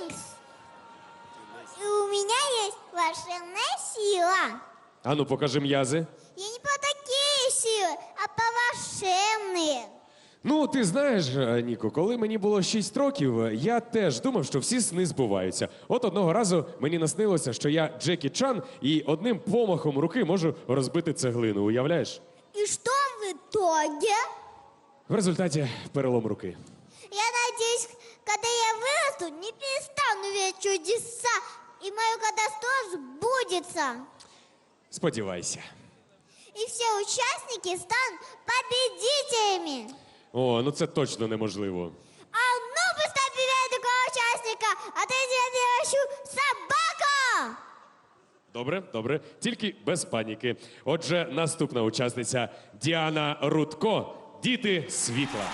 Винкс. И у меня есть волшебная сила. Ану, покажи м'язи. Я не по такие силы, а по волшебные. Ну, ти знаєш, е, Ніко, коли мені було 6 років, е, я теж думав, що всі сни збуваються. От одного разу мені наснилося, що я Джекі Чан і одним помахом руки можу розбити цеглину. Уявляєш? И что в итоге? В результаті перелом руки Я надеюсь, когда я вырасту, не перестану верить в чудеса, и мое катастрофа сбудется. Сподівайся. И все участники станут победителями. О, ну це точно неможливо. А ну быстро объявляй такого участника, а то я тебе превращу в собака! Добре, добре, тільки без паніки. Отже, наступна учасниця Діана Рудко. Діти світла.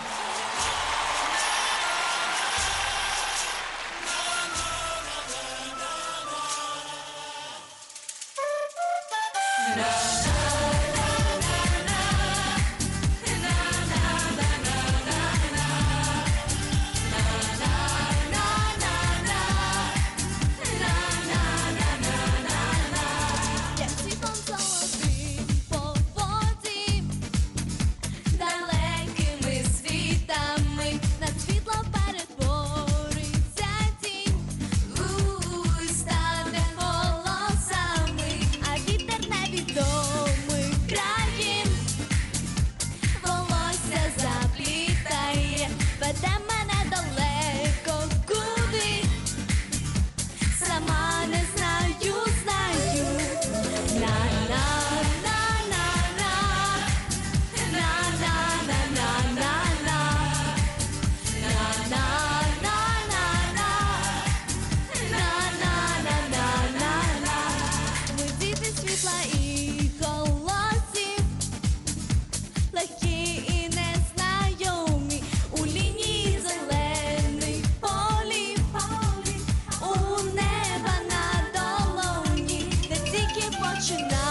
Enough. you now.